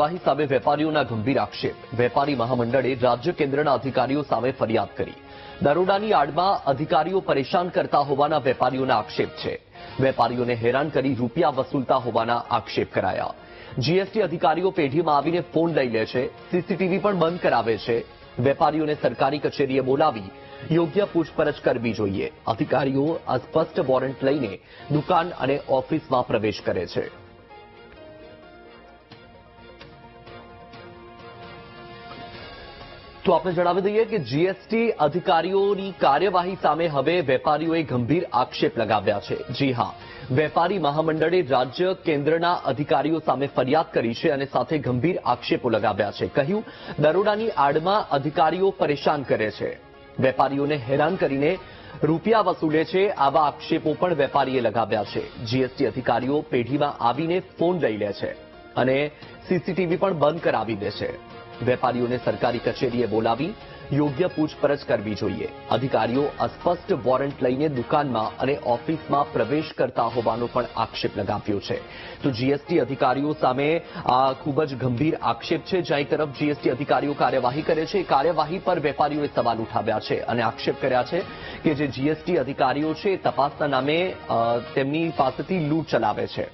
કાર્યવાહી સામે વેપારીઓના ગંભીર આક્ષેપ. વેપારી મહામંડળે રાજ્ય કેન્દ્રના અધિકારીઓ સામે ફરિયાદ કરી. દરોડાની આડમાં અધિકારીઓ પરેશાન કરતા હોવાના વેપારીઓના આક્ષેપ છે. વેપારીઓને હેરાન કરી રૂપિયા વસૂલતા હોવાના આક્ષેપ કરાયા. જીએસટી અધિકારીઓ પેઢીમાં આવીને ફોન લઈ લે છે, સીસીટીવી પણ બંધ કરાવે છે. વેપારીઓને સરકારી કચેરીએ બોલાવી યોગ્ય પૂછપરછ કરવી જોઈએ. અધિકારીઓ અસ્પષ્ટ વોરંટ લઈને દુકાન અને ઓફિસમાં પ્રવેશ કરે છે. તો આપણે જણાવી દઈએ કે જીએસટી અધિકારીઓની કાર્યવાહી સામે હવે વેપારીઓએ ગંભીર આક્ષેપ લગાવ્યા છે. જી હા, વેપારી મહામંડળે રાજ્ય કેન્દ્રના અધિકારીઓ સામે ફરિયાદ કરી છે અને સાથે ગંભીર આક્ષેપો લગાવ્યા છે. કહ્યું, દરોડાની આડમાં અધિકારીઓ પરેશાન કરે છે. વેપારીઓને હેરાન કરીને રૂપિયા વસૂલે છે આવા આક્ષેપો પણ વેપારીએ લગાવ્યા છે. જીએસટી અધિકારીઓ પેઢીમાં આવીને ફોન લઈ લે છે. અને સીસીટીવી પણ બંધ કરાવી દેશે. વેપારીઓને સરકારી કચેરીએ બોલાવી યોગ્ય પૂછપરછ કરવી જોઈએ. અધિકારીઓ અસ્પષ્ટ વોરંટ લઈને દુકાનમાં અને ઓફિસમાં પ્રવેશ કરતા હોવાનો પણ આક્ષેપ લગાવ્યો છે. તો જીએસટી અધિકારીઓ સામે આ ખૂબ જ ગંભીર આક્ષેપ છે. જ્યાં તરફ જીએસટી અધિકારીઓ કાર્યવાહી કરે છે. કાર્યવાહી પર વેપારીઓએ સવાલ ઉઠાવ્યા છે અને આક્ષેપ કર્યા છે કે જે જીએસટી અધિકારીઓ છે તપાસના નામે તેમની પાસેથી લૂંટ ચલાવે છે.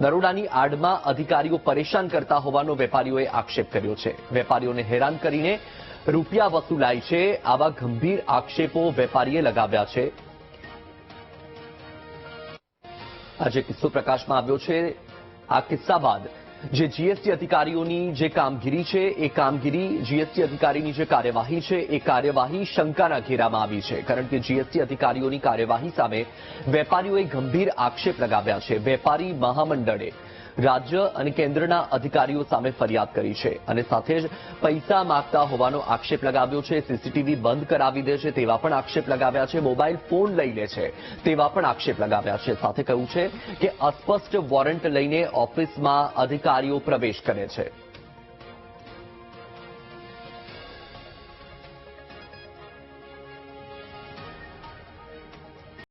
દરોડાની આડમાં અધિકારીઓ પરેશાન કરતા હોવાનો વેપારીઓએ આક્ષેપ કર્યો છે. વેપારીઓને હેરાન કરીને રૂપિયા વસૂલાય છે આવા ગંભીર આક્ષેપો વેપારીએ લગાવ્યા છે. આજે કિસ્સો પ્રકાશમાં આવ્યો છે. આ કિસ્સા બાદ જે જીએસટી અધિકારીઓની જે કામગીરી છે, એ કામગીરી જીએસટી અધિકારીની જે કાર્યવાહી છે, એ કાર્યવાહી શંકાના ઘેરામાં આવી છે. કારણ કે જીએસટી અધિકારીઓની કાર્યવાહી સામે વેપારીઓએ ગંભીર આક્ષેપ લગાવ્યા છે. વેપારી મહામંડળે રાજ્ય અને કેન્દ્રના અધિકારીઓ સામે ફરિયાદ કરી છે અને સાથે જ પૈસા માગતા હોવાનો આક્ષેપ લગાવ્યો છે. સીસીટીવી બંધ કરાવી દે છે તેવા પણ આક્ષેપ લગાવ્યા છે. મોબાઈલ ફોન લઈ લે છે તેવા પણ આક્ષેપ લગાવ્યા છે. સાથે કહ્યું છે કે અસ્પષ્ટ વોરંટ લઈને ઓફિસમાં અધિકારીઓ પ્રવેશ કરે છે.